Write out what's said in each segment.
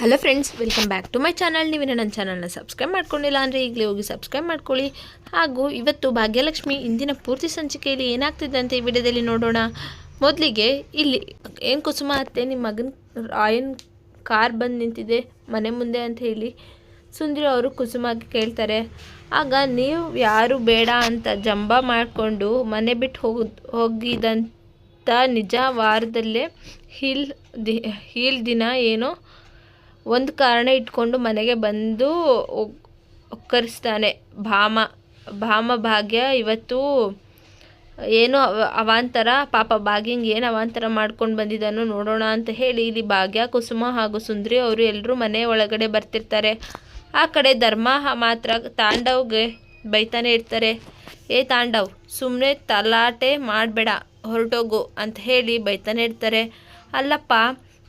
Hello friends welcome back to my channel ನೀವು ನನ್ನ ಚಾನಲ್ನ ಸಬ್ಸ್ಕ್ರೈಬ್ ಮಾಡ್ಕೊಂಡಿಲ್ಲ ಅಂದರೆ ಈಗಲೇ ಹೋಗಿ ಸಬ್ಸ್ಕ್ರೈಬ್ ಮಾಡ್ಕೊಳ್ಳಿ. ಹಾಗೂ ಇವತ್ತು ಭಾಗ್ಯಲಕ್ಷ್ಮಿ ಇಂದಿನ ಪೂರ್ತಿ ಸಂಚಿಕೆಯಲ್ಲಿ ಏನಾಗ್ತಿದೆ ಈ ವಿಡಿಯೋದಲ್ಲಿ ನೋಡೋಣ. ಮೊದಲಿಗೆ ಇಲ್ಲಿ ಏನು ಕುಸುಮ ಅತ್ತೆ ನಿಮ್ಮ ಮಗನ ರಾಯನ್ ಕಾರ್ ಬಂದು ನಿಂತಿದೆ, ಮನೆ ಮುಂದೆ ಅಂತ ಹೇಳಿ. ಸುಂದರಿ ಅವರು ಕುಸುಮಾಗಿ ಕೇಳ್ತಾರೆ, ಆಗ ನೀವು ಯಾರು ಬೇಡ ಅಂತ ಜಂಬ ಮಾಡಿಕೊಂಡು ಮನೆ ಬಿಟ್ಟು ಹೋಗ ಹೋಗಿದಂಥ ನಿಜ ವಾರದಲ್ಲೇ ಹೀಲ್ ದಿ, ಹೀಲ್ ದಿನ ಏನೋ ಒಂದು ಕಾರಣ ಇಟ್ಕೊಂಡು ಮನೆಗೆ ಬಂದು ಒಕ್ಕರಿಸ್ತಾನೆ. ಭಾಮ ಭಾಮ ಭಾಗ್ಯ ಇವತ್ತು ಏನು ಅವ- ಅವಾಂತರ, ಪಾಪ ಭಾಗ್ಯಂಗೆ ಏನು ಅವಾಂತರ ಮಾಡ್ಕೊಂಡು ಬಂದಿದ್ದಾನೋ ನೋಡೋಣ ಅಂತ ಹೇಳಿ ಇಲ್ಲಿ ಭಾಗ್ಯ, ಕುಸುಮ ಹಾಗೂ ಸುಂದ್ರಿ ಅವರು ಎಲ್ಲರೂ ಮನೆ ಒಳಗಡೆ ಬರ್ತಿರ್ತಾರೆ. ಆ ಕಡೆ ಧರ್ಮ ಮಾತ್ರ ತಾಂಡವ್ಗೆ ಬೈತಾನೆ ಇರ್ತಾರೆ. ಏ ತಾಂಡವ್ ಸುಮ್ಮನೆ ತಲಾಟೆ ಮಾಡಬೇಡ, ಹೊರಟೋಗು ಅಂತ ಹೇಳಿ ಬೈತಾನೆ ಇರ್ತಾರೆ. ಅಲ್ಲಪ್ಪ,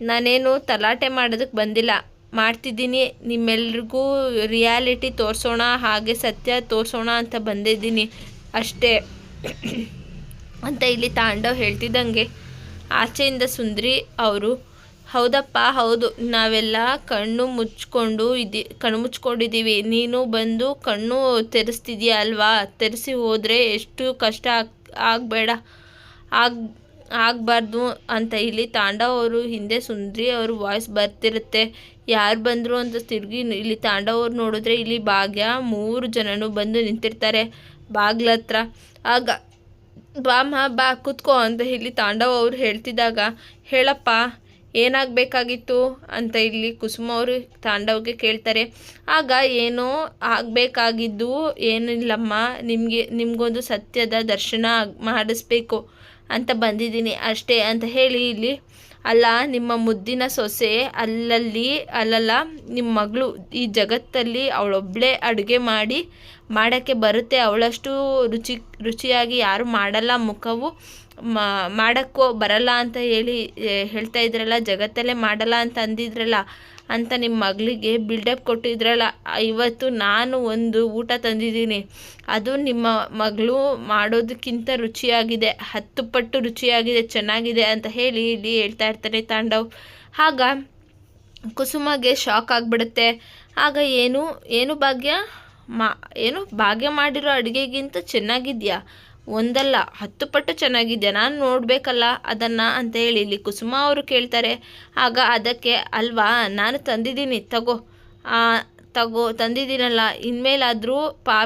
ನಾನೇನು ತಲಾಟೆ ಮಾಡೋದಕ್ಕೆ ಬಂದಿಲ್ಲ. ಮಾಡ್ತಿದ್ದೀನಿ. ನಿಮ್ಮೆಲ್ರಿಗೂ ರಿಯಾಲಿಟಿ ತೋರಿಸೋಣ, ಹಾಗೆ ಸತ್ಯ ತೋರಿಸೋಣ ಅಂತ ಬಂದಿದ್ದೀನಿ ಅಷ್ಟೇ. ಅಂತ ಇಲ್ಲಿ ತಾಂಡವ್ ಹೇಳ್ತಿದ್ದಂಗೆ. ಆಚೆಯಿಂದ ಸುಂದ್ರಿ ಅವರು, ಹೌದಪ್ಪ, ಹೌದು. ನಾವೆಲ್ಲ ಕಣ್ಣು ಮುಚ್ಕೊಂಡು ಇದ್ದಿ ಕಣ್ಣು ಮುಚ್ಕೊಂಡಿದ್ದೀವಿ. ನೀನು ಬಂದು ಕಣ್ಣು ತೆರೆಸ್ತಿದ್ಯಾ ಅಲ್ವಾ? ತೆರೆಸಿ ಹೋದರೆ ಎಷ್ಟು ಕಷ್ಟ ಆಗ್, ಆಗಬೇಡ, ಆಗ, ಆಗಬಾರ್ದು ಅಂತ ಇಲ್ಲಿ ತಾಂಡವ್ ಅವರು ಹಿಂದೆ ಸುಂದ್ರಿ ಅವರು ವಾಯ್ಸ್ ಬರ್ತಿರುತ್ತೆ. ಯಾರು ಬಂದರು ಅಂತ ತಿರುಗಿ ಇಲ್ಲಿ ತಾಂಡವರು ನೋಡಿದ್ರೆ ಇಲ್ಲಿ ಭಾಗ್ಯ ಮೂರು ಜನನು ಬಂದು ನಿಂತಿರ್ತಾರೆ ಬಾಗ್ಲ ಹತ್ರ ಆಗ ಬಾಮ ಬಾ, ಕುತ್ಕೋ ಅಂತ ಇಲ್ಲಿ ತಾಂಡವ ಅವ್ರು ಹೇಳ್ತಿದ್ದಾಗ, ಹೇಳಪ್ಪ, ಏನಾಗಬೇಕಾಗಿತ್ತು? ಅಂತ ಇಲ್ಲಿ ಕುಸುಮ ಅವರು ತಾಂಡವ್ಗೆ ಕೇಳ್ತಾರೆ. ಆಗ ಏನೋ ಆಗಬೇಕಾಗಿದ್ದು ಏನಿಲ್ಲಮ್ಮ, ನಿಮಗೆ, ನಿಮಗೊಂದು ಸತ್ಯದ ದರ್ಶನ ಮಾಡಿಸ್ಬೇಕು ಅಂತ ಬಂದಿದ್ದೀನಿ ಅಷ್ಟೇ ಅಂತ ಹೇಳಿ ಇಲ್ಲಿ ಅಲ್ಲ, ನಿಮ್ಮ ಮುದ್ದಿನ ಸೊಸೆ ಅಲ್ಲಲ್ಲಿ ಅಲ್ಲಲ್ಲ ನಿಮ್ಮ ಮಗಳು ಈ ಜಗತ್ತಲ್ಲಿ ಅವಳೊಬ್ಬಳೇ ಅಡುಗೆ ಮಾಡಿ ಮಾಡೋಕ್ಕೆ ಬರುತ್ತೆ. ಅವಳಷ್ಟು ರುಚಿ, ರುಚಿಯಾಗಿ ಯಾರು ಮಾಡಲ್ಲ ಮುಖವು. ಮಾಡೋಕ್ಕೋ ಬರಲ್ಲ ಅಂತ ಹೇಳಿ ಹೇಳ್ತಾ ಇದ್ರಲ್ಲ, ಜಗತ್ತಲ್ಲೇ ಮಾಡಲ್ಲ ಅಂತ ಅಂದಿದ್ರಲ್ಲ ಅಂತ ನಿಮ್ಮ ಮಗಳಿಗೆ ಬಿಲ್ಡಪ್ ಕೊಟ್ಟಿದ್ರಲ್ಲ ಇವತ್ತು ನಾನು ಒಂದು ಊಟ ತಂದಿದ್ದೀನಿ. ಅದು ನಿಮ್ಮ ಮಗಳು ಮಾಡೋದಕ್ಕಿಂತ ರುಚಿಯಾಗಿದೆ, ಹತ್ತು ಪಟ್ಟು ರುಚಿಯಾಗಿದೆ, ಚೆನ್ನಾಗಿದೆ ಅಂತ ಹೇಳಿ ಇಲ್ಲಿ ಹೇಳ್ತಾ ಇರ್ತಾರೆ ತಾಂಡವ್. ಆಗ ಕುಸುಮಗೆ ಶಾಕ್ ಆಗಿಬಿಡುತ್ತೆ. ಆಗ ಏನು ಏನು ಭಾಗ್ಯ? ಮಾ, ಏನು ಭಾಗ್ಯ ಮಾಡಿರೋ ಅಡುಗೆಗಿಂತ ಚೆನ್ನಾಗಿದ್ಯಾ? ಒಂದಲ್ಲ, ಹತ್ತು ಪಟ್ಟು ಚೆನ್ನಾಗಿದ್ಯಾ? ನಾನು ನೋಡಬೇಕಲ್ಲ, ಅದನ್ನು ಅಂತ ಹೇಳಿ ಇಲ್ಲಿ ಕುಸುಮ ಅವರು ಕೇಳ್ತಾರೆ. ಆಗ ಅದಕ್ಕೆ, ಅಲ್ವಾ, ನಾನು ತಂದಿದ್ದೀನಿ, ತಗೋ. ತಗೋ, ತಂದಿದ್ದೀನಲ್ಲ, ಇನ್ಮೇಲಾದರೂ ಪಾ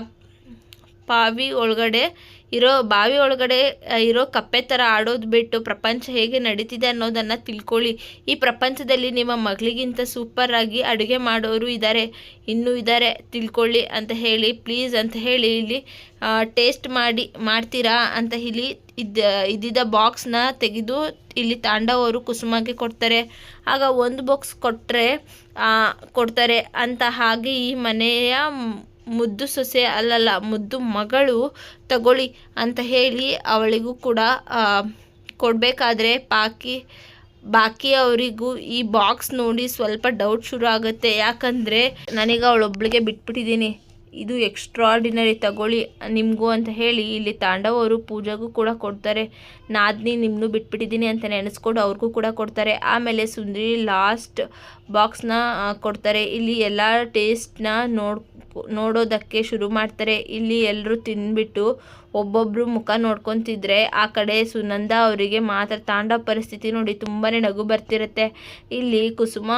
ಪಾವಿ ಒಳಗಡೆ ಇರೋ ಬಾವಿ ಒಳಗಡೆ ಇರೋ ಕಪ್ಪೆ ಥರ ಆಡೋದು ಬಿಟ್ಟು ಪ್ರಪಂಚ ಹೇಗೆ ನಡೀತಿದೆ ಅನ್ನೋದನ್ನು ತಿಳ್ಕೊಳ್ಳಿ. ಈ ಪ್ರಪಂಚದಲ್ಲಿ ನಿಮ್ಮ ಮಗಳಿಗಿಂತ ಸೂಪರಾಗಿ ಅಡುಗೆ ಮಾಡೋರು ಇದ್ದಾರೆ ಇನ್ನೂ ಇದ್ದಾರೆ ತಿಳ್ಕೊಳ್ಳಿ ಅಂತ ಹೇಳಿ ಪ್ಲೀಸ್ ಅಂತ ಹೇಳಿ ಇಲ್ಲಿ ಟೇಸ್ಟ್ ಮಾಡಿ, ಮಾಡ್ತೀರಾ ಅಂತ ಇಲ್ಲಿ ಇದ್ದ ಇದ್ದಿದ್ದ ಬಾಕ್ಸ್ನ ತೆಗೆದು ಇಲ್ಲಿ ತಾಂಡವರು ಕುಸುಮಾಗೆ ಕೊಡ್ತಾರೆ. ಆಗ ಒಂದು ಬಾಕ್ಸ್ ಕೊಟ್ಟರೆ ಕೊಡ್ತಾರೆ. ಅಂತ ಹಾಗೆ ಈ ಮನೆಯ ಮುದ್ದು ಸೊಸೆ ಅಲ್ಲಲ್ಲ, ಮುದ್ದು ಮಗಳು ತಗೊಳ್ಳಿ ಅಂತ ಹೇಳಿ ಅವಳಿಗೂ ಕೂಡ ಕೊಡಬೇಕಾದ್ರೆ ಪಾಕಿ ಬಾಕಿ ಅವರಿಗೂ ಈ ಬಾಕ್ಸ್ ನೋಡಿ ಸ್ವಲ್ಪ ಡೌಟ್ ಶುರು ಆಗುತ್ತೆ. ಯಾಕಂದರೆ ನನಗೆ ಅವಳೊಬ್ಳಿಗೆ ಬಿಟ್ಬಿಟ್ಟಿದ್ದೀನಿ. ಇದು ಎಕ್ಸ್ಟ್ರಾಡಿನರಿ ತಗೊಳ್ಳಿ, ನಿಮಗೂ ಅಂತ ಹೇಳಿ ಇಲ್ಲಿ ತಾಂಡವ್ ಅವರು ಪೂಜೆಗೂ ಕೂಡ ಕೊಡ್ತಾರೆ. ನಾದ್ನಿ ನಿಮ್ಮನ್ನು ಬಿಟ್ಬಿಟ್ಟಿದ್ದೀನಿ ಅಂತ ನೆನೆಸ್ಕೊಂಡು ಅವ್ರಿಗೂ ಕೂಡ ಕೊಡ್ತಾರೆ. ಆಮೇಲೆ ಸುಂದರಿ ಲಾಸ್ಟ್ ಬಾಕ್ಸ್ನ ಕೊಡ್ತಾರೆ. ಇಲ್ಲಿ ಎಲ್ಲ ಟೇಸ್ಟ್ನ ನೋಡ್ ನೋಡೋದಕ್ಕೆ ಶುರು ಮಾಡ್ತಾರೆ. ಇಲ್ಲಿ ಎಲ್ಲರೂ ತಿಂದ್ಬಿಟ್ಟು ಒಬ್ಬೊಬ್ಬರು ಮುಖ ನೋಡ್ಕೊತಿದ್ರೆ ಆ ಕಡೆ ಸುನಂದ ಅವರಿಗೆ ಮಾತ್ರ ತಾಂಡ ಪರಿಸ್ಥಿತಿ ನೋಡಿ ತುಂಬಾ ನಗು ಬರ್ತಿರುತ್ತೆ. ಇಲ್ಲಿ ಕುಸುಮ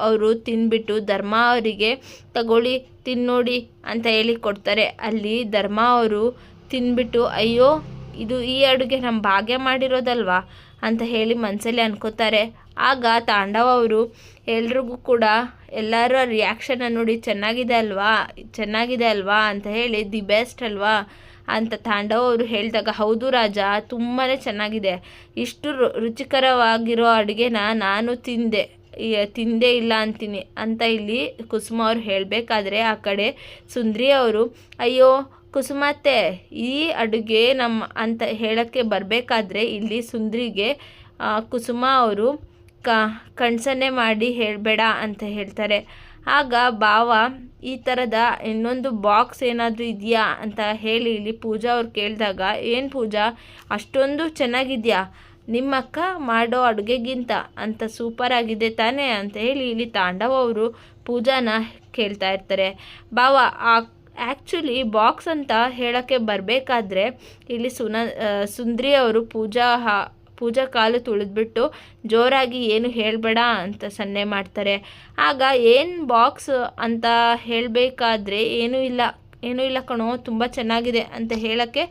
ಅವರು ತಿಂದ್ಬಿಟ್ಟು ಧರ್ಮ ಅವರಿಗೆ ತಗೊಳ್ಳಿ ತಿನ್ನೋಡಿ ಅಂತ ಹೇಳಿ ಕೊಡ್ತಾರೆ. ಅಲ್ಲಿ ಧರ್ಮ ಅವರು ತಿಂದ್ಬಿಟ್ಟು, ಅಯ್ಯೋ, ಇದು ಈ ಅಡುಗೆ ನಮ್ಮ ಭಾಗ್ಯ ಮಾಡಿರೋದಲ್ವಾ? ಅಂತ ಹೇಳಿ ಮನಸ್ಸಲ್ಲಿ ಅನ್ಕೋತಾರೆ. ಆಗ ತಾಂಡವ ಅವರು, ಎಲ್ರಿಗೂ ಕೂಡ ಎಲ್ಲರ ರಿಯಾಕ್ಷನ್ನ ನೋಡಿ ಚೆನ್ನಾಗಿದೆ ಅಲ್ವಾ? ಚೆನ್ನಾಗಿದೆ ಅಲ್ವಾ? ಅಂತ ಹೇಳಿ, ದಿ ಬೆಸ್ಟ್ ಅಲ್ವಾ? ಅಂತ ತಾಂಡವ ಅವರು ಹೇಳಿದಾಗ, ಹೌದು ರಾಜ ತುಂಬಾ ಚೆನ್ನಾಗಿದೆ. ಇಷ್ಟು ರುಚಿಕರವಾಗಿರೋ ಅಡುಗೆನ ನಾನು ತಿಂದೆ ತಿಂದೇ ಇಲ್ಲ ಅಂತೀನಿ. ಅಂತ ಇಲ್ಲಿ ಕುಸುಮ ಅವ್ರು ಹೇಳಬೇಕಾದ್ರೆ, ಆ ಕಡೆ ಸುಂದ್ರಿ ಅವರು, ಅಯ್ಯೋ ಕುಸುಮತ್ತೆ ಈ ಅಡುಗೆ ನಮ್ಮ ಅಂತ ಹೇಳೋಕ್ಕೆ ಬರಬೇಕಾದ್ರೆ, ಇಲ್ಲಿ ಸುಂದ್ರಿಗೆ ಕುಸುಮ ಅವರು ಕ, ಕಣ್ಸನ್ನೇ ಮಾಡಿ ಹೇಳಬೇಡ ಅಂತ ಹೇಳ್ತಾರೆ. ಆಗ ಭಾವ, ಈ ಥರದ ಇನ್ನೊಂದು ಬಾಕ್ಸ್ ಏನಾದರೂ ಇದೆಯಾ ಅಂತ ಹೇಳಿ ಇಲ್ಲಿ ಪೂಜಾ ಅವ್ರು ಕೇಳಿದಾಗ, ಏನು ಪೂಜಾ, ಅಷ್ಟೊಂದು ಚೆನ್ನಾಗಿದೆಯಾ? ನಿಮ್ಮಕ್ಕ ಮಾಡೋ ಅಡುಗೆಗಿಂತ ಅಂತ ಸೂಪರ್ ಆಗಿದೆ ತಾನೇ ಅಂತ ಹೇಳಿ ಇಲ್ಲಿ ತಾಂಡವ ಅವರು ಪೂಜಾನ ಕೇಳ್ತಾ ಇರ್ತಾರೆ. ಬಾವ ಆ ಆ್ಯಕ್ಚುಲಿ ಬಾಕ್ಸ್ ಅಂತ ಹೇಳೋಕ್ಕೆ ಬರಬೇಕಾದ್ರೆ ಇಲ್ಲಿ ಸುನ ಸುಂದ್ರಿ ಅವರು ಪೂಜಾ ಪೂಜಾ ಕಾಲು ತುಳಿದ್ಬಿಟ್ಟು ಜೋರಾಗಿ ಏನು ಹೇಳಬೇಡ ಅಂತ ಸನ್ನೆ ಮಾಡ್ತಾರೆ. ಆಗ ಏನು ಬಾಕ್ಸ್ ಅಂತ ಹೇಳಬೇಕಾದ್ರೆ ಏನೂ ಇಲ್ಲ ಏನೂ ಇಲ್ಲ ಕಣೋ, ತುಂಬ ಚೆನ್ನಾಗಿದೆ ಅಂತ ಹೇಳೋಕ್ಕೆ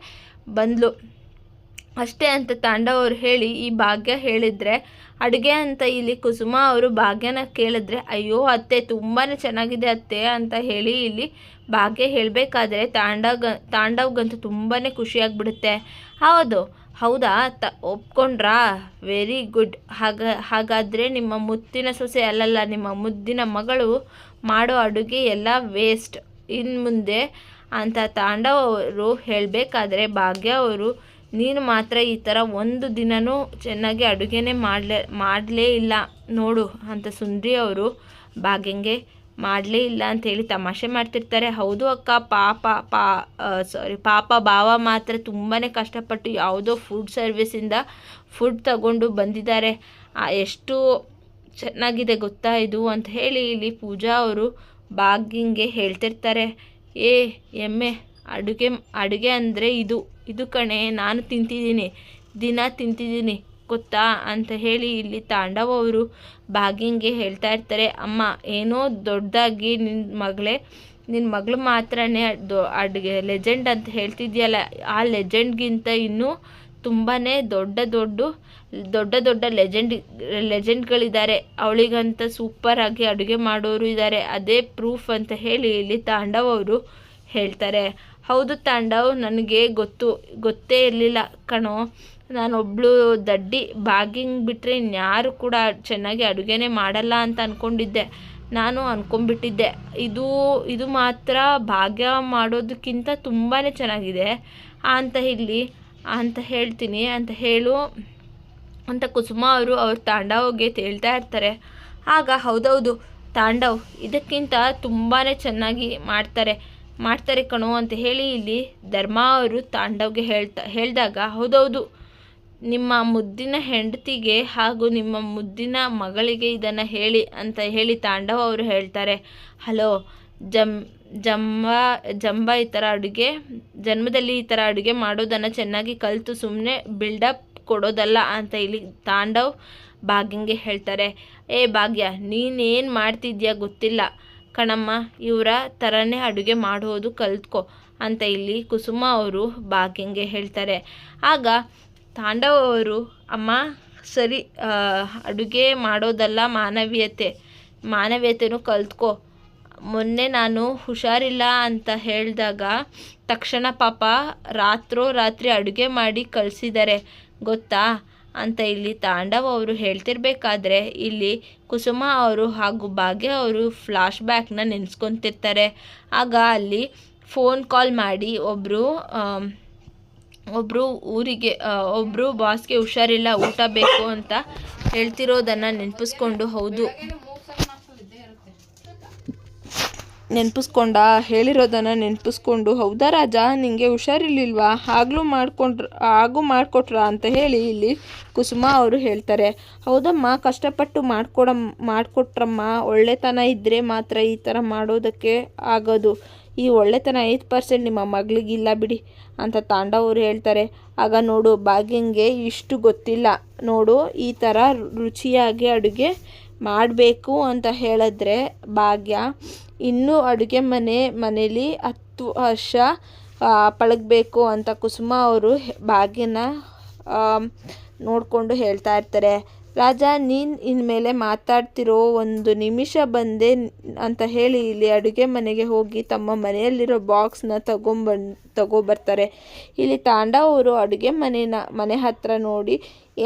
ಬಂದ್ಲು. ಅಷ್ಟೇ ಅಂತ ತಾಂಡವರು ಹೇಳಿ ಈ ಭಾಗ್ಯ ಹೇಳಿದರೆ, ಅಡುಗೆ ಅಂತ ಇಲ್ಲಿ ಕುಸುಮ ಅವರು ಭಾಗ್ಯನ ಕೇಳಿದ್ರೆ, ಅಯ್ಯೋ ಅತ್ತೆ ತುಂಬಾ ಚೆನ್ನಾಗಿದೆ ಅತ್ತೆ ಅಂತ ಹೇಳಿ ಇಲ್ಲಿ ಭಾಗ್ಯ ಹೇಳಬೇಕಾದ್ರೆ ತಾಂಡವ್ ತಾಂಡವ್ಗಂತೂ ತುಂಬಾ ಖುಷಿಯಾಗ್ಬಿಡುತ್ತೆ. ಹೌದು ಹೌದಾ? ತ, ಒಪ್ಕೊಂಡ್ರಾ? ವೆರಿ ಗುಡ್ ಹಾಗ, ಹಾಗಾದರೆ ನಿಮ್ಮ ಮುತ್ತಿನ ಸೊಸೆ ಅಲ್ಲಲ್ಲ, ನಿಮ್ಮ ಮುದ್ದಿನ ಮಗಳು ಮಾಡೋ ಅಡುಗೆ ಎಲ್ಲ ವೇಸ್ಟ್ ಇನ್ನು ಮುಂದೆ ಅಂತ ತಾಂಡವ್ ಅವರು ಹೇಳಬೇಕಾದ್ರೆ ಭಾಗ್ಯ ಅವರು, ನೀನು ಮಾತ್ರ ಈ ಥರ ಒಂದು ದಿನನೂ ಚೆನ್ನಾಗಿ ಅಡುಗೆನೇ ಮಾಡಲೇ ಮಾಡಲೇ ಇಲ್ಲ. ನೋಡು ಅಂತ ಸುಂದ್ರಿ ಅವರು ಭಾಗ್ಯಂಗೆ ಮಾಡಲೇ ಇಲ್ಲ ಅಂತೇಳಿ ತಮಾಷೆ ಮಾಡ್ತಿರ್ತಾರೆ. ಹೌದು ಅಕ್ಕ, ಪಾಪ, ಪಾ ಸಾರಿ ಪಾಪ ಭಾವ ಮಾತ್ರ ತುಂಬಾ ಕಷ್ಟಪಟ್ಟು ಯಾವುದೋ ಫುಡ್ ಸರ್ವಿಸಿಂದ ಫುಡ್ ತಗೊಂಡು ಬಂದಿದ್ದಾರೆ. ಎಷ್ಟು ಚೆನ್ನಾಗಿದೆ ಗೊತ್ತಾ ಇದು ಅಂತ ಹೇಳಿ ಇಲ್ಲಿ ಪೂಜಾ ಅವರು ಬಾಗಿಂಗೆ ಹೇಳ್ತಿರ್ತಾರೆ. ಏ, ಎಮ್ಮೆ, ಅಡುಗೆ ಅಡುಗೆ ಅಂದರೆ ಇದು ಇದು ಕಣೆ, ನಾನು ತಿಂತಿದ್ದೀನಿ, ದಿನ ತಿಂತಿದ್ದೀನಿ ಗೊತ್ತಾ ಅಂತ ಹೇಳಿ ಇಲ್ಲಿ ತಾಂಡವ ಅವರು ಬಾಗಿಂಗೆ ಹೇಳ್ತಾ ಇರ್ತಾರೆ, ಅಮ್ಮ, ಏನೋ ದೊಡ್ಡದಾಗಿ ನಿನ್ನ ಮಗಳೇ ನಿನ್ನ ಮಗಳು ಮಾತ್ರನೇ ದೊ, ಅಡುಗೆ ಲೆಜೆಂಡ್ ಅಂತ ಹೇಳ್ತಿದ್ಯಲ್ಲ, ಆ ಲೆಜೆಂಡ್ಗಿಂತ ಇನ್ನೂ ತುಂಬಾ ದೊಡ್ಡ ದೊಡ್ಡ ದೊಡ್ಡ ದೊಡ್ಡ ಲೆಜೆಂಡ್ ಲೆಜೆಂಡ್ಗಳಿದ್ದಾರೆ ಅವಳಿಗಂತ ಸೂಪರಾಗಿ ಅಡುಗೆ ಮಾಡೋರು ಇದ್ದಾರೆ. ಅದೇ ಪ್ರೂಫ್ ಅಂತ ಹೇಳಿ ಇಲ್ಲಿ ತಾಂಡವ್ ಅವರು ಹೇಳ್ತಾರೆ. ಹೌದು ತಾಂಡವ್, ನನಗೆ ಗೊತ್ತು, ಗೊತ್ತೇ ಇರಲಿಲ್ಲ ಕಣೋ. ನಾನೊಬ್ಳು ದಡ್ಡಿ ಬಾಗಿಂಗ್ ಬಿಟ್ಟರೆ ಇನ್ಯಾರು ಕೂಡ ಚೆನ್ನಾಗಿ ಅಡುಗೆನೇ ಮಾಡಲ್ಲ ಅಂತ ಅಂದ್ಕೊಂಡಿದ್ದೆ ನಾನು ಅಂದ್ಕೊಂಬಿಟ್ಟಿದ್ದೆ ಇದು ಇದು ಮಾತ್ರ ಭಾಗ್ಯ ಮಾಡೋದಕ್ಕಿಂತ ತುಂಬಾ ಚೆನ್ನಾಗಿದೆ. ಅಂತ ಇಲ್ಲಿ ಅಂತ ಹೇಳ್ತೀನಿ, ಅಂತ ಹೇಳು, ಅಂತ ಕುಸುಮ ಅವರು ಅವ್ರ ತಾಂಡವ್ಗೆ ತೇಳ್ತಾ ಇರ್ತಾರೆ. ಆಗ, ಹೌದೌದು, ತಾಂಡವ್, ಇದಕ್ಕಿಂತ ತುಂಬಾ ಚೆನ್ನಾಗಿ ಮಾಡ್ತಾರೆ. ಮಾಡ್ತಾರೆ ಕಣೋ, ಅಂತ ಹೇಳಿ ಇಲ್ಲಿ ಧರ್ಮ ಅವರು ತಾಂಡವ್ಗೆ ಹೇಳ್ತಾ, ಹೇಳಿದಾಗ, ಹೌದೌದು ನಿಮ್ಮ ಮುದ್ದಿನ ಹೆಂಡತಿಗೆ ಹಾಗೂ ನಿಮ್ಮ ಮುದ್ದಿನ ಮಗಳಿಗೆ ಇದನ್ನು ಹೇಳಿ ಅಂತ ಹೇಳಿ ತಾಂಡವ ಅವರು ಹೇಳ್ತಾರೆ. ಹಲೋ, ಜಮ್, ಜಂಬ ಜಂಬ ಈ ಥರ ಅಡುಗೆ, ಜನ್ಮದಲ್ಲಿ ಈ ಥರ ಅಡುಗೆ ಮಾಡೋದನ್ನು ಚೆನ್ನಾಗಿ ಕಲಿತು ಸುಮ್ಮನೆ ಬಿಲ್ಡಪ್ ಕೊಡೋದಲ್ಲ ಅಂತ ಇಲ್ಲಿ ತಾಂಡವ್ ಭಾಗ್ಯಂಗೆ ಹೇಳ್ತಾರೆ. ಏ ಭಾಗ್ಯ, ನೀನೇನು ಮಾಡ್ತಿದ್ಯಾ ಗೊತ್ತಿಲ್ಲ. ಕಣಮ್ಮ, ಇವರ ಥರನೇ ಅಡುಗೆ ಮಾಡೋದು ಕಲ್ತ್ಕೊ ಅಂತ ಇಲ್ಲಿ ಕುಸುಮ ಅವರು ಭಾಗ್ಯಂಗೆ ಹೇಳ್ತಾರೆ. ಆಗ ತಾಂಡವ್ ಅವರು ಅಮ್ಮ, ಸರಿ ಅಡುಗೆ ಮಾಡೋದಲ್ಲ ಮಾನವೀಯತೆ. ಮಾನವೀಯತೆನೂ ಕಲ್ತ್ಕೊ. ಮೊನ್ನೆ ನಾನು ಹುಷಾರಿಲ್ಲ ಅಂತ ಹೇಳಿದಾಗ ತಕ್ಷಣ ಪಾಪ ರಾತ್ರೋ ರಾತ್ರಿ ಅಡುಗೆ ಮಾಡಿ ಕಳಿಸಿದ್ದಾರೆ ಗೊತ್ತಾ? ಅಂತ ಇಲ್ಲಿ ತಾಂಡವ ಅವರು ಹೇಳ್ತಿರ್ಬೇಕಾದ್ರೆ ಇಲ್ಲಿ ಕುಸುಮ ಅವರು ಹಾಗೂ ಭಾಗ್ಯ ಅವರು ಫ್ಲಾಶ್ ಬ್ಯಾಕ್ನ ನೆನೆಸ್ಕೊತಿರ್ತಾರೆ. ಆಗ ಅಲ್ಲಿ ಫೋನ್ ಕಾಲ್ ಮಾಡಿ ಒಬ್ಬರು ಒಬ್ಬರು ಊರಿಗೆ ಒಬ್ಬರು ಬಾಸ್ಗೆ ಹುಷಾರಿಲ್ಲ, ಊಟ ಬೇಕು ಅಂತ ಹೇಳ್ತಿರೋದನ್ನು ನೆನಪಿಸ್ಕೊಂಡು ಹೌದು. ನೆನಪಿಸ್ಕೊಂಡ, ಹೇಳಿರೋದನ್ನು ನೆನಪಿಸ್ಕೊಂಡು, ಹೌದಾ ರಾಜ, ನಿಂಗೆ ಹುಷಾರಿರ್ಲಿಲ್ವಾ? ಆಗಲೂ ಮಾಡ್ಕೊಂಡ್ರ ಹಾಗೂ ಮಾಡಿಕೊಟ್ರ? ಅಂತ ಹೇಳಿ ಇಲ್ಲಿ ಕುಸುಮ ಅವರು ಹೇಳ್ತಾರೆ. ಹೌದಮ್ಮ, ಕಷ್ಟಪಟ್ಟು ಮಾಡ್ಕೊಡ ಮಾಡಿಕೊಟ್ರಮ್ಮ. ಒಳ್ಳೆತನ ಇದ್ದರೆ ಮಾತ್ರ ಈ ಥರ ಮಾಡೋದಕ್ಕೆ ಆಗೋದು. ಈ ಒಳ್ಳೆತನ ಐದು ಪರ್ಸೆಂಟ್ ನಿಮ್ಮ ಮಗಳಿಗಿಲ್ಲ ಬಿಡಿ ಅಂತ ತಾಂಡವರು ಹೇಳ್ತಾರೆ. ಆಗ ನೋಡು, ಭಾಗ್ಯಂಗೆ ಇಷ್ಟು ಗೊತ್ತಿಲ್ಲ. ನೋಡು, ಈ ಥರ ರುಚಿಯಾಗಿ ಅಡುಗೆ ಮಾಡಬೇಕು ಅಂತ ಹೇಳಿದ್ರೆ ಭಾಗ್ಯ, ಇನ್ನೂ ಅಡುಗೆ ಮನೆ, ಮನೇಲಿ ಹತ್ತು ವರ್ಷ ಪಳಗಬೇಕು ಅಂತ ಕುಸುಮ ಅವರು ಭಾಗ್ಯನ ನೋಡಿಕೊಂಡು ಹೇಳ್ತಾ ಇರ್ತಾರೆ. ರಾಜ, ನೀನು ಇನ್ಮೇಲೆ ಮಾತಾಡ್ತಿರೋ ಒಂದು ನಿಮಿಷ ಬಂದೆ ಅಂತ ಹೇಳಿ ಇಲ್ಲಿ ಅಡುಗೆ ಮನೆಗೆ ಹೋಗಿ ತಮ್ಮ ಮನೆಯಲ್ಲಿರೋ ಬಾಕ್ಸ್ನ ತಗೊಂಬಂದು ತಗೊಬರ್ತಾರೆ. ಇಲ್ಲಿ ತಾಂಡವರು ಅಡುಗೆ ಮನೆನ, ಮನೆ ಹತ್ರ ನೋಡಿ,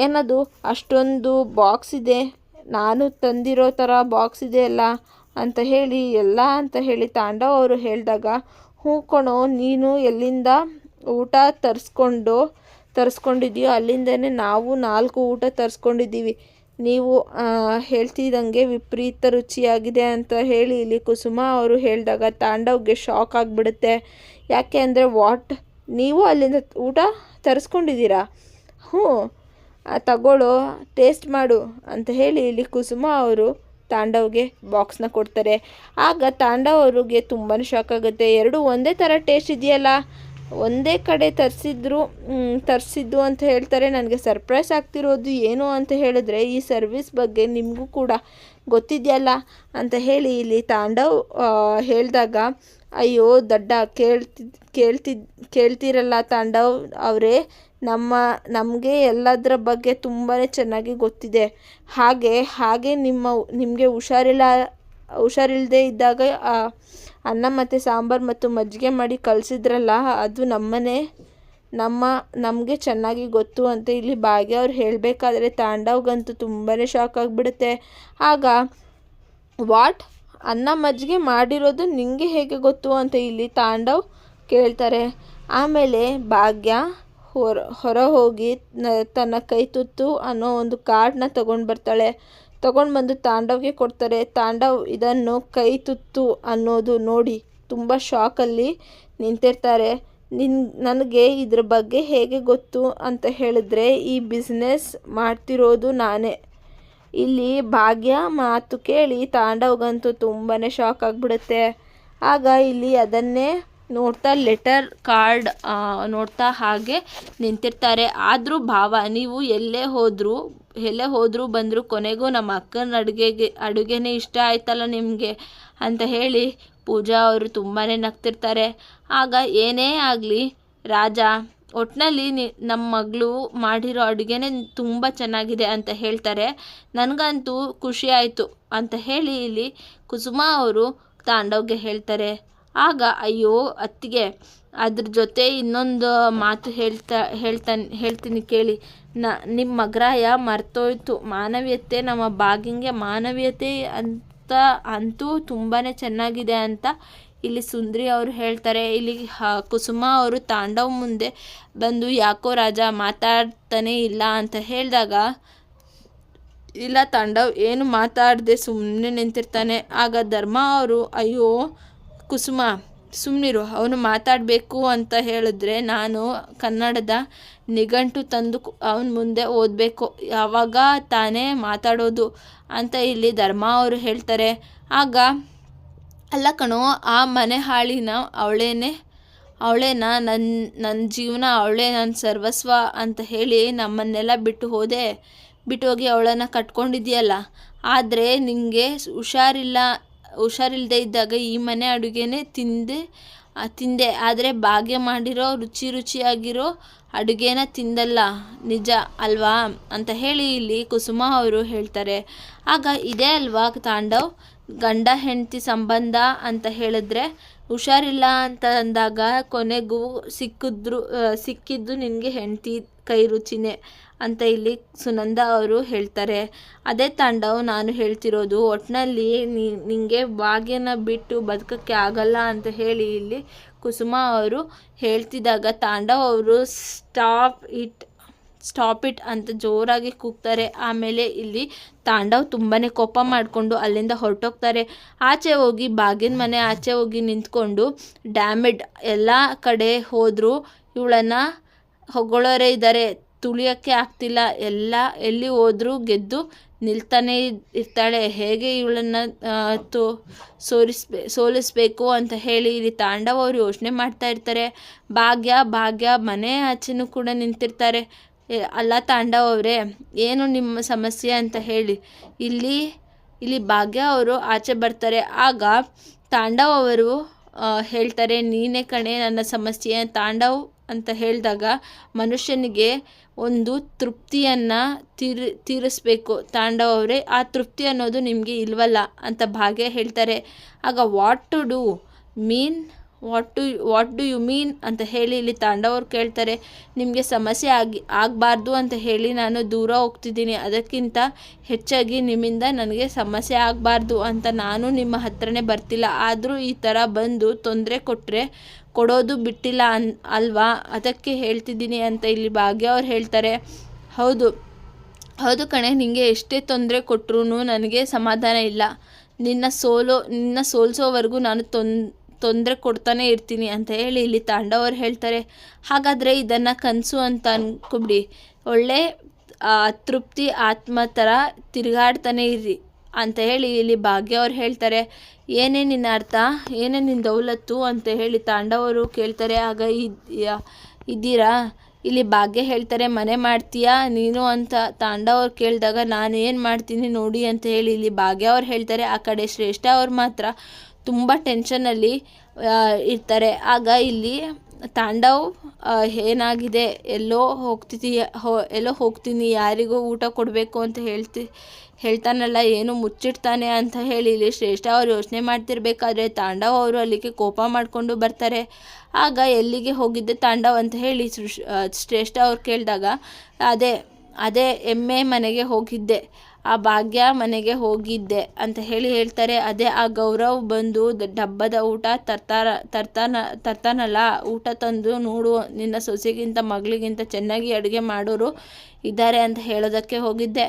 ಏನದು? ಅಷ್ಟೊಂದು ಬಾಕ್ಸ್ ಇದೆ? ನಾನು ತಂದಿರೋ ಥರ ಬಾಕ್ಸ್ ಇದೆಯಲ್ಲ ಅಂತ ಹೇಳಿ, ಎಲ್ಲ ಅಂತ ಹೇಳಿ ತಾಂಡವ್ ಅವರು ಹೇಳಿದಾಗ, ಹ್ಞೂ ಕಣೋ, ನೀನು ಎಲ್ಲಿಂದ ಊಟ ತರಿಸ್ಕೊಂಡು ತರಿಸ್ಕೊಂಡಿದ್ದೀಯೋ, ಅಲ್ಲಿಂದನೇ ನಾವು ನಾಲ್ಕು ಊಟ ತರಿಸ್ಕೊಂಡಿದ್ದೀವಿ. ನೀವು ಹೇಳ್ತಿದ್ದಂಗೆ ವಿಪರೀತ ರುಚಿಯಾಗಿದೆ ಅಂತ ಹೇಳಿ ಇಲ್ಲಿ ಕುಸುಮ ಅವರು ಹೇಳಿದಾಗ ತಾಂಡವ್ಗೆ ಶಾಕ್ ಆಗಿಬಿಡುತ್ತೆ. ಯಾಕೆ ಅಂದರೆ ವಾಟ್? ನೀವು ಅಲ್ಲಿಂದ ಊಟ ತರಿಸ್ಕೊಂಡಿದ್ದೀರಾ? ಹ್ಞೂ ತಗೊಳ್ಳೋ, ಟೇಸ್ಟ್ ಮಾಡು ಅಂತ ಹೇಳಿ ಇಲ್ಲಿ ಕುಸುಮ ಅವರು ತಾಂಡವ್ಗೆ ಬಾಕ್ಸ್ನ ಕೊಡ್ತಾರೆ. ಆಗ ತಾಂಡವ್ ಅವ್ರಿಗೆ ತುಂಬಾ ಶಾಕ್ ಆಗುತ್ತೆ. ಎರಡು ಒಂದೇ ಥರ ಟೇಸ್ಟ್ ಇದೆಯಲ್ಲ? ಒಂದೇ ಕಡೆ ತರಿಸಿದ್ರು ತರಿಸಿದ್ದು ಅಂತ ಹೇಳ್ತಾರೆ. ನನಗೆ ಸರ್ಪ್ರೈಸ್ ಆಗ್ತಿರೋದು ಏನು ಅಂತ ಹೇಳಿದ್ರೆ, ಈ ಸರ್ವಿಸ್ ಬಗ್ಗೆ ನಿಮಗೂ ಕೂಡ ಗೊತ್ತಿದೆಯಲ್ಲ ಅಂತ ಹೇಳಿ ಇಲ್ಲಿ ತಾಂಡವ್ ಹೇಳಿದಾಗ, ಅಯ್ಯೋ, ದಡ್ಡ ಕೇಳ್ತಿದ್ ಕೇಳ್ತಿದ್ ಕೇಳ್ತಿರಲ್ಲ ತಾಂಡವ್ ಅವರೇ, ನಮ್ಮ, ನಮಗೆ ಎಲ್ಲದರ ಬಗ್ಗೆ ತುಂಬಾ ಚೆನ್ನಾಗಿ ಗೊತ್ತಿದೆ. ಹಾಗೆ ಹಾಗೆ ನಿಮ್ಮ, ನಿಮಗೆ ಹುಷಾರಿಲ್ಲ ಹುಷಾರಿಲ್ಲದೆ ಇದ್ದಾಗ ಅನ್ನ ಮತ್ತು ಸಾಂಬಾರು ಮತ್ತು ಮಜ್ಜಿಗೆ ಮಾಡಿ ಕಳಿಸಿದ್ರಲ್ಲ ಅದು ನಮ್ಮನೆ, ನಮ್ಮ, ನಮಗೆ ಚೆನ್ನಾಗಿ ಗೊತ್ತು ಅಂತ ಇಲ್ಲಿ ಭಾಗ್ಯ ಅವ್ರು ಹೇಳಬೇಕಾದ್ರೆ ತಾಂಡವ್ಗಂತೂ ತುಂಬಾ ಶಾಕ್ ಆಗಿಬಿಡುತ್ತೆ. ಆಗ, ವಾಟ್? ಅನ್ನ, ಮಜ್ಜಿಗೆ ಮಾಡಿರೋದು ನಿಮಗೆ ಹೇಗೆ ಗೊತ್ತು? ಅಂತ ಇಲ್ಲಿ ತಾಂಡವ್ ಕೇಳ್ತಾರೆ. ಆಮೇಲೆ ಭಾಗ್ಯ ಹೊರ ಹೊರ ಹೋಗಿ ತನ್ನ ಕೈ ತುತ್ತು ಅನ್ನೋ ಒಂದು ಕಾರ್ಡನ್ನ ತಗೊಂಡು ಬರ್ತಾಳೆ. ತಗೊಂಡು ಬಂದು ತಾಂಡವ್ಗೆ ಕೊಡ್ತಾರೆ. ತಾಂಡವ್ ಇದನ್ನು ಕೈ ತುತ್ತು ಅನ್ನೋದು ನೋಡಿ ತುಂಬ ಶಾಕಲ್ಲಿ ನಿಂತಿರ್ತಾರೆ. ನಿನ್, ನನಗೆ ಇದ್ರ ಬಗ್ಗೆ ಹೇಗೆ ಗೊತ್ತು ಅಂತ ಹೇಳಿದ್ರೆ, ಈ ಬಿಸ್ನೆಸ್ ಮಾಡ್ತಿರೋದು ನಾನೇ. ಇಲ್ಲಿ ಭಾಗ್ಯ ಮಾತು ಕೇಳಿ ತಾಂಡವ್ಗಂತೂ ತುಂಬಾ ಶಾಕ್ ಆಗಿಬಿಡುತ್ತೆ. ಆಗ ಇಲ್ಲಿ ಅದನ್ನೇ ನೋಡ್ತಾ ಲೆಟರ್, ಕಾರ್ಡ್ ನೋಡ್ತಾ ಹಾಗೆ ನಿಂತಿರ್ತಾರೆ. ಆದರೂ ಭಾವ, ನೀವು ಎಲ್ಲೇ ಹೋದರೂ ಎಲ್ಲೇ ಹೋದರೂ ಬಂದರೂ ಕೊನೆಗೂ ನಮ್ಮ ಅಕ್ಕನ ಅಡುಗೆಗೆ, ಅಡುಗೆನೇ ಇಷ್ಟ ಆಯ್ತಲ್ಲ ನಿಮಗೆ ಅಂತ ಹೇಳಿ ಪೂಜಾ ಅವರು ತುಂಬಾ ನಗ್ತಿರ್ತಾರೆ. ಆಗ ಏನೇ ಆಗಲಿ ರಾಜ ಒಟ್ಟಿನಲ್ಲಿ ನಿ ನಮ್ಮ ಮಗಳು ಮಾಡಿರೋ ಅಡುಗೆನೇ ತುಂಬ ಚೆನ್ನಾಗಿದೆ ಅಂತ ಹೇಳ್ತಾರೆ. ನನಗಂತೂ ಖುಷಿ ಆಯಿತು ಅಂತ ಹೇಳಿ ಇಲ್ಲಿ ಕುಸುಮ ಅವರು ತಾಂಡವ್ಗೆ ಹೇಳ್ತಾರೆ. ಆಗ ಅಯ್ಯೋ ಅತ್ತಿಗೆ, ಅದ್ರ ಜೊತೆ ಇನ್ನೊಂದು ಮಾತು ಹೇಳ್ತಾ ಹೇಳ್ತಾನೆ ಹೇಳ್ತೀನಿ ಕೇಳಿ. ನ ನಿಮ್ಮ ಮಗರಾಯ ಮರ್ತೋಯ್ತು. ಮಾನವೀಯತೆ ನಮ್ಮ ಬಾಗಿಂಗೆ ಮಾನವೀಯತೆ ಅಂತ, ಅಂತೂ ತುಂಬಾ ಚೆನ್ನಾಗಿದೆ ಅಂತ ಇಲ್ಲಿ ಸುಂದ್ರಿ ಅವರು ಹೇಳ್ತಾರೆ. ಇಲ್ಲಿ ಕುಸುಮ ಅವರು ತಾಂಡವ್ ಮುಂದೆ ಬಂದು ಯಾಕೋ ರಾಜ ಮಾತಾಡ್ತಾನೆ ಇಲ್ಲ ಅಂತ ಹೇಳಿದಾಗ, ಇಲ್ಲ ತಾಂಡವ್, ಏನು ಮಾತಾಡದೆ ಸುಮ್ಮನೆ ನಿಂತಿರ್ತಾನೆ. ಆಗ ಧರ್ಮ ಅವರು, ಅಯ್ಯೋ ಕುಸುಮ ಸುಮ್ಮನಿರು ಅವನು ಮಾತಾಡಬೇಕು ಅಂತ ಹೇಳಿದ್ರೆ ನಾನು ಕನ್ನಡದ ನಿಘಂಟು ತಂದು ಅವನ ಮುಂದೆ ಓದಬೇಕು. ಯಾವಾಗ ತಾನೇ ಮಾತಾಡೋದು ಅಂತ ಇಲ್ಲಿ ಧರ್ಮ ಅವರು ಹೇಳ್ತಾರೆ. ಆಗ, ಅಲ್ಲ ಕಣೋ, ಆ ಮನೆ ಹಾಳಿನ ಅವಳೇನೆ, ಅವಳೇನ ನನ್ನ ನನ್ನ ಜೀವನ ಅವಳೇ ನನ್ನ ಸರ್ವಸ್ವ ಅಂತ ಹೇಳಿ ನಮ್ಮನ್ನೆಲ್ಲ ಬಿಟ್ಟು ಹೋದೆ. ಬಿಟ್ಟು ಹೋಗಿ ಅವಳನ್ನು ಕಟ್ಕೊಂಡಿದ್ಯಲ್ಲ. ಆದರೆ ನಿಮಗೆ ಹುಷಾರಿಲ್ಲ ಹುಷಾರಿಲ್ಲದೆ ಇದ್ದಾಗ ಈ ಮನೆ ಅಡುಗೆನೇ ತಿಂದೆ ತಿಂದೆ. ಆದರೆ ಭಾಗ್ಯ ಮಾಡಿರೋ, ರುಚಿ ರುಚಿಯಾಗಿರೋ ಅಡುಗೆನ ತಿಂದಲ್ಲ. ನಿಜ ಅಲ್ವಾ? ಅಂತ ಹೇಳಿ ಇಲ್ಲಿ ಕುಸುಮ ಅವರು ಹೇಳ್ತಾರೆ. ಆಗ ಇದೇ ಅಲ್ವಾ ತಾಂಡವ್? ಗಂಡ ಹೆಂಡತಿ ಸಂಬಂಧ ಅಂತ ಹೇಳಿದ್ರೆ ಹುಷಾರಿಲ್ಲ ಅಂತ ಅಂದಾಗ ಕೊನೆಗೂ ಸಿಕ್ಕಿದ್ರು ಸಿಕ್ಕಿದ್ದು ನಿನಗೆ ಹೆಂಡತಿ ಕೈ ರುಚಿನೇ. ಅಂತ ಇಲ್ಲಿ ಸುನಂದ ಅವರು ಹೇಳ್ತಾರೆ. ಅದೇ ತಾಂಡವ್ ನಾನು ಹೇಳ್ತಿರೋದು ಒಟ್ಟಿನಲ್ಲಿ ನಿನಗೆ ಭಾಗ್ಯನ ಬಿಟ್ಟು ಬದುಕೋಕ್ಕೆ ಆಗಲ್ಲ ಅಂತ ಹೇಳಿ ಇಲ್ಲಿ ಕುಸುಮ ಅವರು ಹೇಳ್ತಿದ್ದಾಗ ತಾಂಡವ್ ಅವರು ಸ್ಟಾಪ್ ಇಟ್ ಸ್ಟಾಪ್ ಇಟ್ ಅಂತ ಜೋರಾಗಿ ಕೂಗ್ತಾರೆ. ಆಮೇಲೆ ಇಲ್ಲಿ ತಾಂಡವ್ ತುಂಬಾ ಕೋಪ ಮಾಡಿಕೊಂಡು ಅಲ್ಲಿಂದ ಹೊರಟೋಗ್ತಾರೆ. ಆಚೆ ಹೋಗಿ ಬಾಗಿನ ಮನೆ ಆಚೆ ಹೋಗಿ ನಿಂತ್ಕೊಂಡು ಡ್ಯಾಮೇಡ್ ಎಲ್ಲ ಕಡೆ ಹೋದರೂ ಇವಳನ್ನು ಹೊಗಳೋರೇ ಇದ್ದಾರೆ. ತುಳಿಯೋಕ್ಕೆ ಆಗ್ತಿಲ್ಲ. ಎಲ್ಲ ಎಲ್ಲಿ ಹೋದರೂ ಗೆದ್ದು ನಿಲ್ತಾನೆ ಇರ್ತಾಳೆ. ಹೇಗೆ ಇವಳನ್ನು ತೋ, ಸೋರಿಸ್ಬೇ, ಸೋಲಿಸ್ಬೇಕು ಅಂತ ಹೇಳಿ ಇಲ್ಲಿ ತಾಂಡವ ಅವರು ಯೋಚನೆ ಮಾಡ್ತಾ ಇರ್ತಾರೆ. ಭಾಗ್ಯ ಭಾಗ್ಯ, ಮನೆ ಆಚೆನೂ ಕೂಡ ನಿಂತಿರ್ತಾರೆ. ಅಲ್ಲ ತಾಂಡವ ಅವರೇ, ಏನು ನಿಮ್ಮ ಸಮಸ್ಯೆ ಅಂತ ಹೇಳಿ. ಇಲ್ಲಿ ಇಲ್ಲಿ ಭಾಗ್ಯ ಅವರು ಆಚೆ ಬರ್ತಾರೆ. ಆಗ ತಾಂಡವ್ ಅವರು ಹೇಳ್ತಾರೆ, ನೀನೇ ಕಣೆ ನನ್ನ ಸಮಸ್ಯೆ. ತಾಂಡವ್ ಅಂತ ಹೇಳಿದಾಗ ಮನುಷ್ಯನಿಗೆ ಒಂದು ತೃಪ್ತಿಯನ್ನು ತೀರ್, ತೀರಿಸ್ಬೇಕು. ತಾಂಡವ್ ಅವರೇ, ಆ ತೃಪ್ತಿ ಅನ್ನೋದು ನಿಮಗೆ ಇಲ್ವಲ್ಲ ಅಂತ ಭಾಗ್ಯ ಹೇಳ್ತಾರೆ. ಆಗ what to do mean what to what do you mean ಅಂತ ಹೇಳಿ ಇಲ್ಲಿ ತಾಂಡವರು ಕೇಳ್ತಾರೆ, ನಿಮಗೆ ಸಮಸ್ಯೆ ಆಗಿ, ಆಗಬಾರ್ದು ಅಂತ ಹೇಳಿ ನಾನು ದೂರ ಹೋಗ್ತಿದ್ದೀನಿ. ಅದಕ್ಕಿಂತ ಹೆಚ್ಚಾಗಿ ನಿಮ್ಮಿಂದ ನನಗೆ ಸಮಸ್ಯೆ ಆಗಬಾರ್ದು ಅಂತ ನಾನು ನಿಮ್ಮ ಹತ್ರನೇ ಬರ್ತಿಲ್ಲ. ಆದರೂ ಈ ಥರ ಬಂದು ತೊಂದರೆ ಕೊಟ್ಟರೆ ಕೊಡೋದು ಬಿಟ್ಟಿಲ್ಲ ಅನ್, ಅಲ್ವಾ? ಅದಕ್ಕೆ ಹೇಳ್ತಿದ್ದೀನಿ ಅಂತ ಇಲ್ಲಿ ಭಾಗ್ಯ ಅವ್ರು ಹೇಳ್ತಾರೆ. ಹೌದು ಹೌದು ಕಣೆ ನಿಮಗೆ ಎಷ್ಟೇ ತೊಂದರೆ ಕೊಟ್ಟರು ನನಗೆ ಸಮಾಧಾನ ಇಲ್ಲ. ನಿನ್ನ ಸೋಲೋ, ನಿನ್ನ ಸೋಲಿಸೋವರೆಗೂ ನಾನು ತೊನ್ ತೊಂದರೆ ಕೊಡ್ತಾನೆ ಇರ್ತೀನಿ ಅಂತ ಹೇಳಿ ಇಲ್ಲಿ ತಾಂಡವರು ಹೇಳ್ತಾರೆ. ಹಾಗಾದರೆ ಇದನ್ನು ಕನಸು ಅಂತ ಅನ್ಕೊಬಿಡಿ. ಒಳ್ಳೆ ತೃಪ್ತಿ ಆತ್ಮ ಥರ ತಿರುಗಾಡ್ತಾನೆ ಇರಿ ಅಂತ ಹೇಳಿ ಇಲ್ಲಿ ಭಾಗ್ಯ ಅವ್ರು ಹೇಳ್ತಾರೆ. ಏನೇ ನಿನ್ನ ಅರ್ಥ, ಏನೇ ನಿನ್ನ ದೌಲತ್ತು ಅಂತ ಹೇಳಿ ತಾಂಡವರು ಕೇಳ್ತಾರೆ. ಆಗ ಇದ್- ಇದ್ದೀರಾ? ಇಲ್ಲಿ ಭಾಗ್ಯ ಹೇಳ್ತಾರೆ, ಮನೆ ಮಾಡ್ತೀಯಾ ನೀನು ಅಂತ ತಾಂಡವ್ರು ಕೇಳಿದಾಗ ನಾನು ಏನು ಮಾಡ್ತೀನಿ ನೋಡಿ ಅಂತ ಹೇಳಿ ಇಲ್ಲಿ ಭಾಗ್ಯ ಅವ್ರು ಹೇಳ್ತಾರೆ. ಆ ಕಡೆ ಶ್ರೇಷ್ಠ ಅವ್ರು ಮಾತ್ರ ತುಂಬ ಟೆನ್ಷನಲ್ಲಿ ಇರ್ತಾರೆ. ಆಗ ಇಲ್ಲಿ ತಾಂಡವ್ ಏನಾಗಿದೆ? ಎಲ್ಲೋ ಹೋಗ್ತಿದೀಯ ಹೋ, ಎಲ್ಲೋ ಹೋಗ್ತೀನಿ, ಯಾರಿಗೋ ಊಟ ಕೊಡಬೇಕು ಅಂತ ಹೇಳ್ತಿ, ಹೇಳ್ತಾನಲ್ಲ, ಏನು ಮುಚ್ಚಿಡ್ತಾನೆ ಅಂತ ಹೇಳಿ ಇಲ್ಲಿ ಶ್ರೇಷ್ಠ ಅವ್ರು ಯೋಚನೆ ಮಾಡ್ತಿರ್ಬೇಕಾದ್ರೆ ತಾಂಡವ್ ಅವರು ಅಲ್ಲಿಗೆ ಕೋಪ ಮಾಡಿಕೊಂಡು ಬರ್ತಾರೆ. ಆಗ ಎಲ್ಲಿಗೆ ಹೋಗಿದ್ದೆ ತಾಂಡವ್ ಅಂತ ಹೇಳಿ ಶ್ರೇಷ್ಠ ಅವ್ರು ಕೇಳಿದಾಗ, ಅದೇ ಅದೇ ಎಮ್ಮೆ ಮನೆಗೆ ಹೋಗಿದ್ದೆ. ಆ ಭಾಗ್ಯ ಮನೆಗೆ ಹೋಗಿದ್ದೆ ಅಂತ ಹೇಳಿ ಹೇಳ್ತಾರೆ. ಅದೇ ಆ ಗೌರವ್ ಬಂದು ಡಬ್ಬದ ಊಟ ತರ್ತಾರ, ತರ್ತಾನ, ತರ್ತಾನಲ್ಲ, ಊಟ ತಂದು ನೋಡು, ನಿನ್ನ ಸೊಸೆಗಿಂತ ಮಗಳಿಗಿಂತ ಚೆನ್ನಾಗಿ ಅಡುಗೆ ಮಾಡೋರು ಇದ್ದಾರೆ ಅಂತ ಹೇಳೋದಕ್ಕೆ ಹೋಗಿದ್ದೆ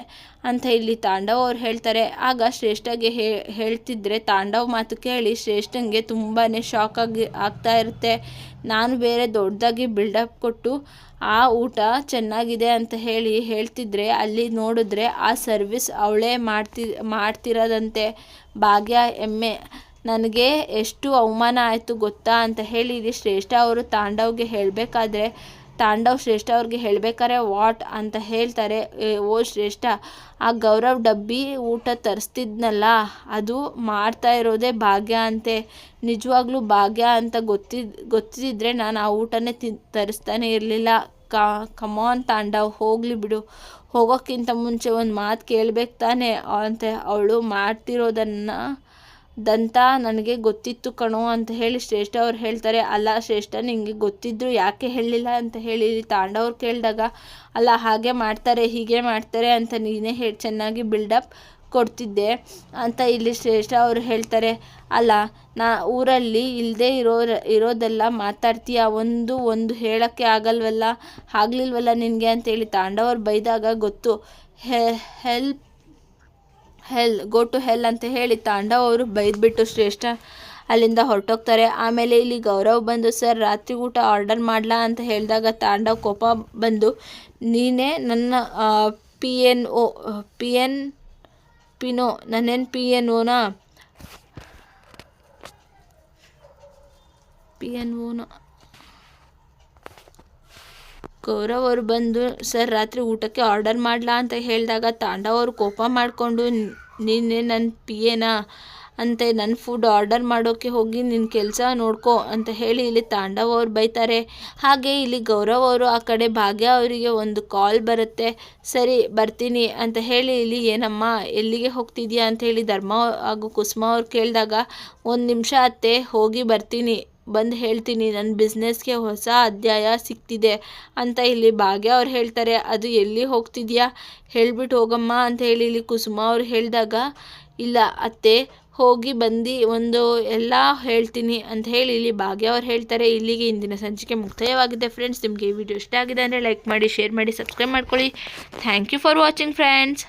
ಅಂತ ಇಲ್ಲಿ ತಾಂಡವ್ ಅವ್ರು ಹೇಳ್ತಾರೆ. ಆಗ ಶ್ರೇಷ್ಠಗೆ ಹೇಳ್ತಿದ್ರೆ ತಾಂಡವ್ ಮಾತು ಕೇಳಿ ಶ್ರೇಷ್ಠಂಗೆ ತುಂಬಾ ಶಾಕ್ ಆಗಿ, ಆಗ್ತಾ ಇರುತ್ತೆ. ನಾನು ಬೇರೆ ದೊಡ್ಡದಾಗಿ ಬಿಲ್ಡಪ್ ಕೊಟ್ಟು ಆ ಊಟ ಚೆನ್ನಾಗಿದೆ ಅಂತ ಹೇಳಿ ಹೇಳ್ತಿದ್ರೆ, ಅಲ್ಲಿ ನೋಡಿದ್ರೆ ಆ ಸರ್ವಿಸ್ ಅವಳೇ ಮಾಡ್ತಿ, ಮಾಡ್ತಿರೋದಂತೆ. ಭಾಗ್ಯ, ಎಮ್ಮೆ, ನನಗೆ ಎಷ್ಟು ಅವಮಾನ ಆಯಿತು ಗೊತ್ತಾ ಅಂತ ಹೇಳಿ ಶ್ರೇಷ್ಠ ಅವರು ತಾಂಡವ್ಗೆ ಹೇಳಬೇಕಾದ್ರೆ ತಾಂಡವ್ ಶ್ರೇಷ್ಠ ಅವ್ರಿಗೆ ಹೇಳ್ಬೇಕಾರೆ ವಾಟ್ ಅಂತ ಹೇಳ್ತಾರೆ. ಓ ಶ್ರೇಷ್ಠ, ಆ ಗೌರವ್ ಡಬ್ಬಿ ಊಟ ತರಿಸ್ತಿದ್ನಲ್ಲ, ಅದು ಮಾಡ್ತಾ ಇರೋದೇ ಭಾಗ್ಯ ಅಂತೆ. ನಿಜವಾಗ್ಲೂ ಭಾಗ್ಯ ಅಂತ ಗೊತ್ತಿದ್ ಗೊತ್ತಿದ್ದರೆ ನಾನು ಆ ಊಟನೇ ತಿನ್ ತರಿಸ್ತಾನೆ ಇರಲಿಲ್ಲ. ಕಾ ಕಮಾನ್ ತಾಂಡವ್, ಹೋಗಲಿ ಬಿಡು. ಹೋಗೋಕ್ಕಿಂತ ಮುಂಚೆ ಒಂದು ಮಾತು ಕೇಳಬೇಕು ತಾನೆ ಅಂತೆ ಅವಳು ಮಾಡ್ತಿರೋದನ್ನು ದಂತ ನನಗೆ ಗೊತ್ತಿತ್ತು ಕಣೋ ಅಂತ ಹೇಳಿ ಶ್ರೇಷ್ಠ ಅವ್ರು ಹೇಳ್ತಾರೆ, ಅಲ್ಲ ಶ್ರೇಷ್ಠ ನಿಮಗೆ ಗೊತ್ತಿದ್ರು ಯಾಕೆ ಹೇಳಿಲ್ಲ? ಅಂತ ಹೇಳಿ ತಾಂಡವ್ರು ಕೇಳಿದಾಗ, ಅಲ್ಲ ಹಾಗೆ ಮಾಡ್ತಾರೆ, ಹೀಗೆ ಮಾಡ್ತಾರೆ ಅಂತ ನೀನೇ ಹೇಳಿ, ಚೆನ್ನಾಗಿ ಬಿಲ್ಡಪ್ ಕೊಡ್ತಿದ್ದೆ. ಅಂತ ಇಲ್ಲಿ ಶ್ರೇಷ್ಠ ಅವರು ಹೇಳ್ತಾರೆ, ಅಲ್ಲ, ನಾ ಊರಲ್ಲಿ ಇಲ್ಲದೆ ಇರೋ, ಇರೋದೆಲ್ಲ ಮಾತಾಡ್ತೀಯ? ಒಂದು ಒಂದು ಹೇಳೋಕ್ಕೆ ಆಗಲ್ವಲ್ಲ? ಆಗ್ಲಿಲ್ವಲ್ಲ ನಿನಗೆ? ಅಂತೇಳಿ ತಾಂಡವ್ರು ಬೈದಾಗ, ಗೊತ್ತು help L go to hell ಅಂತ ಹೇಳಿ ತಾಂಡವ್ ಅವರು ಬೈದ್ಬಿಟ್ಟು ಶ್ರೇಷ್ಠ ಅಲ್ಲಿಂದ ಹೊರಟೋಗ್ತಾರೆ. ಆಮೇಲೆ ಇಲ್ಲಿ ಗೌರವ್ ಬಂದು, ಸರ್, ರಾತ್ರಿ ಊಟ ಆರ್ಡರ್ ಮಾಡಲಾ? ಅಂತ ಹೇಳಿದಾಗ ತಾಂಡವ್ ಕೋಪ ಬಂದು, ನೀನೇ ನನ್ನ P N O P N ಪಿನೋ ನನ್ನೇನು ಪಿ ಎನ್ ಓನಾ ಪಿ ಎನ್ ಓನ ಅವರು ಬಂದು, ಸರ್, ರಾತ್ರಿ ಊಟಕ್ಕೆ ಆರ್ಡರ್ ಮಾಡಲಾ? ಅಂತ ಹೇಳಿದಾಗ ತಾಂಡವ್ ಅವರು ಕೋಪ ಮಾಡಿಕೊಂಡು ನಿನ್ನೆ ನನ್ನ ಪಿ ಎನಾ ಅಂತೆ ನನ್ನ ಫುಡ್ ಆರ್ಡರ್ ಮಾಡೋಕ್ಕೆ ಹೋಗಿ ನಿನ್ನ ಕೆಲಸ ನೋಡ್ಕೋ, ಅಂತ ಹೇಳಿ ಇಲ್ಲಿ ತಾಂಡವ್ ಅವ್ರು ಬೈತಾರೆ. ಹಾಗೆ ಇಲ್ಲಿ ಗೌರವ್ ಅವರು ಆ ಕಡೆ ಭಾಗ್ಯ ಅವರಿಗೆ ಒಂದು ಕಾಲ್ ಬರುತ್ತೆ. ಸರಿ, ಬರ್ತೀನಿ, ಅಂತ ಹೇಳಿ ಇಲ್ಲಿ, ಏನಮ್ಮ, ಎಲ್ಲಿಗೆ ಹೋಗ್ತಿದ್ಯಾ? ಅಂತ ಹೇಳಿ ಧರ್ಮ ಹಾಗೂ ಕುಸುಮ ಅವ್ರು ಕೇಳಿದಾಗ, ಒಂದು ನಿಮಿಷ ಅತ್ತೆ, ಹೋಗಿ ಬರ್ತೀನಿ. ಬಂದು ಹೇಳ್ತೀನಿ ನನ್ನ ಬಿಸ್ನೆಸ್ಗೆ ಹೊಸ ಅಧ್ಯಾಯ ಸಿಕ್ತಿದೆ ಅಂತ ಇಲ್ಲಿ ಭಾಗ್ಯ ಅವ್ರು ಹೇಳ್ತಾರೆ. ಅದು ಎಲ್ಲಿ ಹೋಗ್ತಿದ್ಯಾ? ಹೇಳ್ಬಿಟ್ಟು ಹೋಗಮ್ಮ ಅಂತ ಹೇಳಿ ಇಲ್ಲಿ ಕುಸುಮ ಅವ್ರು ಹೇಳಿದಾಗ, ಇಲ್ಲ ಅತ್ತೆ, ಹೋಗಿ ಬಂದು, ಒಂದು ಎಲ್ಲ ಹೇಳ್ತೀನಿ ಅಂತ ಹೇಳಿ ಇಲ್ಲಿ ಭಾಗ್ಯ ಅವ್ರು ಹೇಳ್ತಾರೆ. ಇಲ್ಲಿಗೆ ಇಂದಿನ ಸಂಚಿಕೆ ಮುಕ್ತಾಯವಾಗಿದೆ ಫ್ರೆಂಡ್ಸ್ ನಿಮಗೆ ಈ ವಿಡಿಯೋ ಇಷ್ಟ ಆಗಿದೆ ಅಂದರೆ ಲೈಕ್ ಮಾಡಿ ಶೇರ್ ಮಾಡಿ ಸಬ್ಸ್ಕ್ರೈಬ್ ಮಾಡ್ಕೊಳ್ಳಿ. Thank you for watching friends